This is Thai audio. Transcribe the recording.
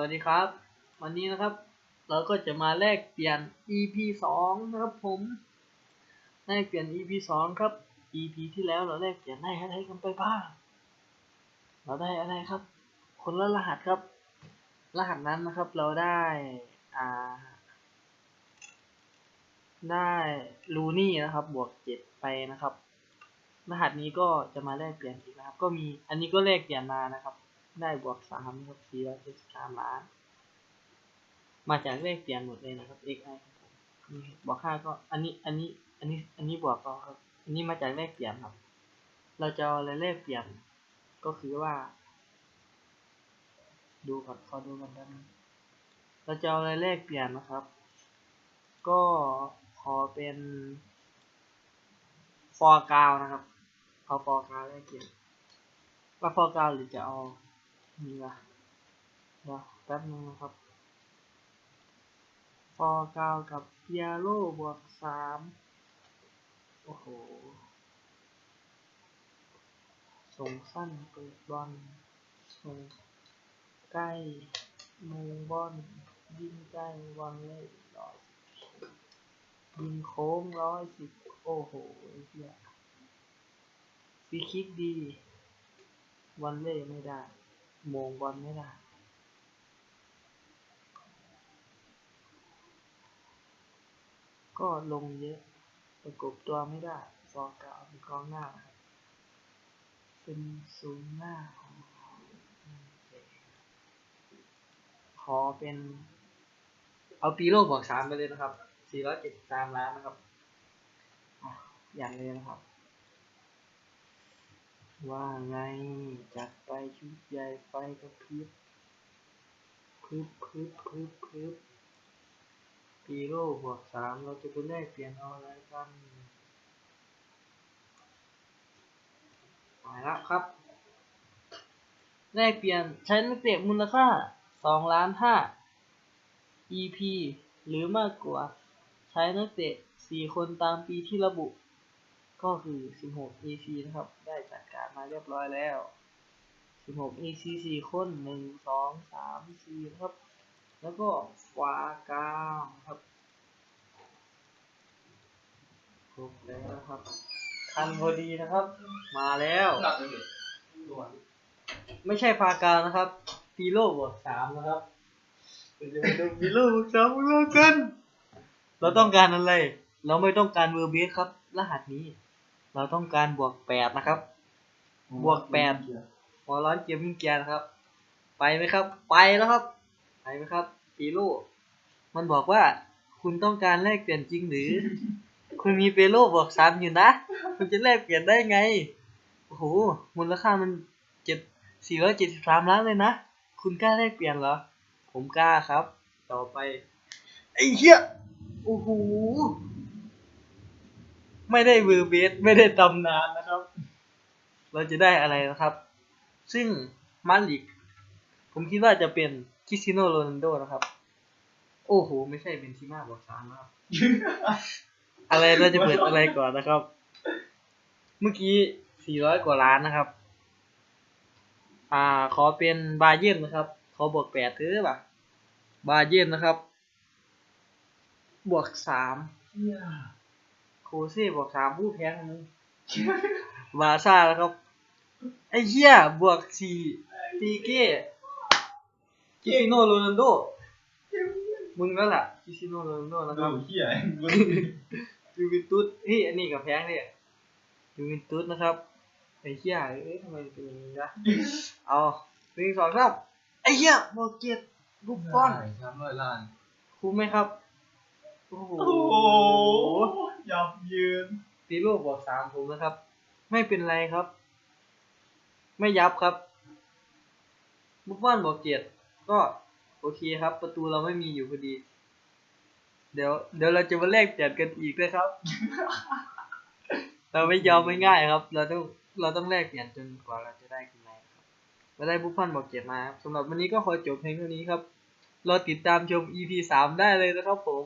วัสดีครับ วันนี้นะครับ เราก็จะมาแลกเปลี่ยน EP สองนะครับผมแลกเปลี่ยน EP สองครับ EP ที่แล้วเราแลกเปลี่ยนได้อะไรกันไปบ้างเราได้อะไรครับ คนละรหัสครับ รหัสนั้นนะครับเราได้อ่าได้ลูนี่นะครับ บวกเจ็ดไปนะครับ รหัสนี้ก็จะมาแลกเปลี่ยนอีกนะครับ ก็มีอันนี้ก็แลกเปลี่ยนมานะครับ ได้บวกสามครับสี่ร้อยเจ็ดสิบสามล้าน มาจากเลขเปลี่ยนหมดเลยนะครับ xi ครับผมนี่บวกห้าก็อันนี้อันนี้อันนี้อันนี้บวกก็ครับ อันนี้มาจากเลขเปลี่ยนครับ เราจะเอาอะไรเลขเปลี่ยนก็คือว่า ดูก่อนขอดูกันด้านเราจะเอาอะไรเลขเปลี่ยนนะครับ ก็ขอเป็นฟอร์กาวนะครับเอาฟอร์กาวเลขเปลี่ยนว่าฟอร์กาวหรือจะเอา นี่ละเดี๋ยวแป๊บนึงนะครับฟอร์กาวกับเยโรบวกสามโอ้โห ส่งสั้นเปิดบอล ส่งใกล้มูบอล ยิงใกล้บอลเลยร้อยยิงโค้งร้อยสิบโอ้โหไอ้เหี้ยฟีคิกดีบอลเล่ไม่ได้ มงบอลไม่ได้ก็ลงเยอะประกบตัวไม่ได้ฟอร์กาวเป็นกองหน้าครับเป็นศูนย์หน้าของขอเป็น เอาปีโลบวกสามไปเลยนะครับสี่ร้อยเจ็ดสามล้านนะครับอะอย่างเลยนะครับ ว่าไงจัดไปชุดใหญ่ไฟกระพริบพึบพึบพึบพึบปีโร่บวกสามเราจะไปแลกเปลี่ยนเอาอะไรกันมาแล้วครับ แลกเปลี่ยนใช้นักเตะมูลค่าสองล้านห้า EP หรือมากกว่า ใช้นักเตะสี่คนตามปีที่ระบุ ก็คือสิบหก EC นะครับ ได้จัดการ มาเรียบร้อยแล้วสิบหก EC สี่คนหนึ่งสองสามสี่นะครับ แล้วก็ฝากลางครับครบแล้วนะครับ ทันพอดีนะครับ มาแล้วหลับเลยด่วนไม่ใช่ฟากลางนะครับปีโร่บวกสามนะครับเราจะมาดูปีโร่บวกสามของเรากัน เราต้องการอะไร เราไม่ต้องการเวอร์เบสครับ รหัสนี้ เราต้องการบวกแปดนะครับ บวกแปดหัวร้อนเกียร์มิงเกียร์นะครับ ไปไหมครับ ไปแล้วครับ ไปไหมครับปีโร่มันบอกว่าคุณต้องการแลกเปลี่ยนจริงหรือ คุณมีเปโลบวกสามอยู่นะ คุณจะแลกเปลี่ยนได้ไง โอ้โห มูลค่ามันเจ็ดสี่ร้อยเจ็ดสิบสามล้านเลยนะ คุณกล้าแลกเปลี่ยนเหรอ ผมกล้าครับ ต่อไป ไอ้เหี้ย โอ้โห ไม่ได้เวอร์เบส ไม่ได้ตำนานนะครับ เราจะได้อะไรนะครับ ซึ่งมาลิกผมคิดว่าจะเป็นคริสติโนโรนัลโดนะครับ โอ้โห ไม่ใช่เป็นซีมาบอกสามนะครับ อะไรเราจะเปิดอะไรก่อนนะครับ เมื่อกี้สี่ร้อยกว่าล้านนะครับ อ่า ขอเป็นบาเยนนะครับ ขอบวกแปดเถอะป่ะ บาเยนนะครับ บวกสามโคเซ่บวกสามผู้แพ้งนึงบาซ่านะครับไอ้เหี้ยบวกสี่ปีเก้คริสติโนโรนัลโดมึงแล้วล่ะคริสติโนโรนัลโดนะคดูรับเหี้ยมึงยูเวนตุสเฮ้ยอันนี้กับแพงเนี่ยยูเวนตุสนะครับไอ้เหี้ยเอ้ยทำไมเป็นอย่างนี้วะเอาหนึ่งสองสามไอ้เหี้ยบอกเกียรติลูกป้อนสามร้อยล้านคุ้มไหมครับ โอ้โห โอ้โหยับยืนตีลูกบอกสามผมนะครับ ไม่เป็นไรครับ ไม่ยับครับบุฟฟอนบอกเกียรติก็โอเคครับ ประตูเราไม่มีอยู่พอดี เดี๋ยวเดี๋ยวเราจะมาแลกเปลี่ยนกันอีกนะครับ เราไม่ยอมไม่ง่ายครับ เราต้องเราต้องแลกเปลี่ยนจนกว่าเราจะได้ขึ้นมาครับเราได้บุฟฟอนบอกเกียรติมาครับสำหรับวันนี้ก็ขอจบเพียงเท่านี้ครับ เรอติดตามชม EP สามได้เลยนะครับผม